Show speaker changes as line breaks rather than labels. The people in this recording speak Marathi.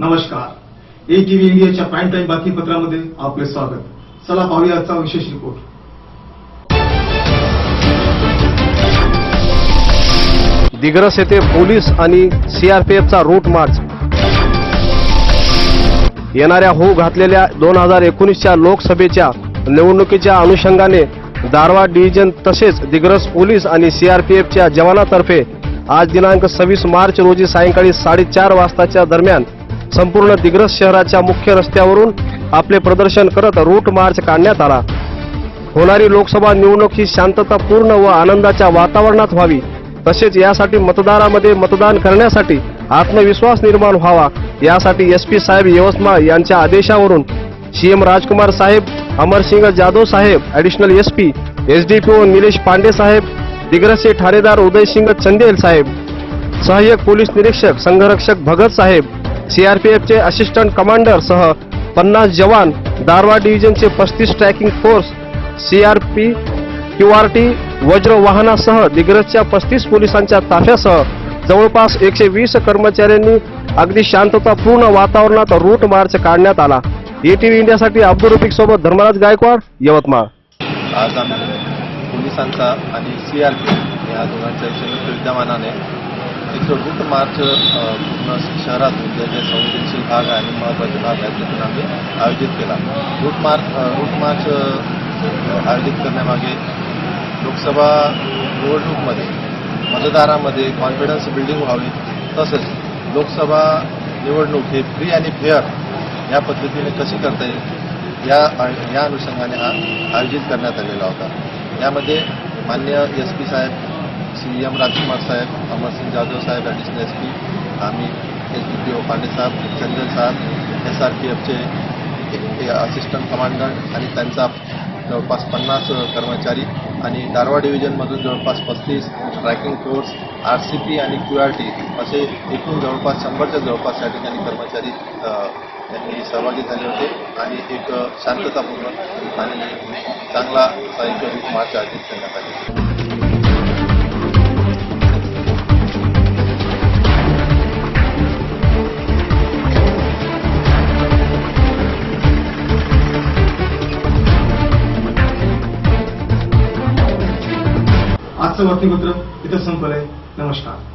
नमस्कार. ए टीव्ही इंडियाच्या प्राईम टाईम बातमीपत्रामध्ये आपले स्वागत. चला पाहूया आजचा विशेष रिपोर्ट
दिग्रस येथे पोलीस आणि सीआरपीएफचा रूट मार्च येणाऱ्या होऊ घातलेल्या दोन हजार एकोणीसच्या लोकसभेच्या निवडणुकीच्या अनुषंगाने दारवा डिव्हिजन तसेच दिग्रस पोलीस आणि सीआरपीएफच्या जवानातर्फे आज दिनांक सव्वीस मार्च रोजी सायंकाळी साडेचार वाजताच्या दरम्यान संपूर्ण दिग्रस शहराच्या मुख्य रस्त्यावरून आपले प्रदर्शन करत रूट मार्च काढण्यात आला. होणारी लोकसभा निवडणूक ही शांततापूर्ण व आनंदाच्या वातावरणात व्हावी. तसेच यासाठी मतदारामध्ये मतदान करण्यासाठी आत्मविश्वास निर्माण व्हावा. यासाठी एस पी साहेब यवतमाळ यांच्या आदेशावरून सीएम राजकुमार साहेब अमरसिंग जाधव साहेब additional S P S D P O Nilesh Pandey साहेब दिग्रसचे ठाणेदार उदयसिंग चंदेल साहेब सहाय्यक पोलीस निरीक्षक संघरक्षक भगत साहेब सीआरपीएफचे असिस्टंट कमांडर सह पन्नास जवान दारवा डिव्हिजनचे पस्तीस tracking force C R P Q R T वज्र वाहनासह दिग्रजच्या पस्तीस पोलिसांच्या ताफ्यासह जवळपास एकशे वीस कर्मचाऱ्यांनी अगदी शांततापूर्ण वातावरणात रूट मार्च काढण्यात आला. एटीव्ही इंडियासाठी अब्दुल रफिक सोबत धर्मराज गायकवाड यवतमाळ.
पोलिसांचा आणि सी आर पी या दोघांच्या संयुक्त विद्यमानाने एक रूट मार्च पूर्ण शहरातून जे जे संवेदनशील भाग आहे आणि महत्त्वाचे भाग आहेत तिथून आम्ही आयोजित केला. रूट मार्च रूट मार्च आयोजित करण्यामागे लोकसभा निवडणूकमध्ये मतदारामध्ये कॉन्फिडन्स बिल्डिंग व्हावी तसेच लोकसभा निवडणूक हे फ्री आणि फेअर या पद्धतीने कशी करता येईल या या अनुषंगाने हा आयोजित करण्यात आलेला होता. यामध्ये मान्य एस पी साहेब सी एम राजकुमार साहेब अमरसिंग जाधव साहेब ॲडिशनल एस पी आम्ही S D P O Pande साहेब चंदन साहेब एस आर पी एफचे असिस्टंट कमांडंट आणि त्यांचा जवळपास पन्नास कर्मचारी आणि दारवा डिव्हिजनमधून जवळपास पस्तीस tracking force R C P आणि क्यू आर टी असे एकूण जवळपास शंभरच्या जवळपास या ठिकाणी कर्मचारी त्यांनी सहभागी झाले होते आणि एक शांततापूर्ण आणि चांगला साहित्य मार्च आयोजित करण्यात आले.
आजचं बातमीपत्र इथं संपलंय. नमस्कार.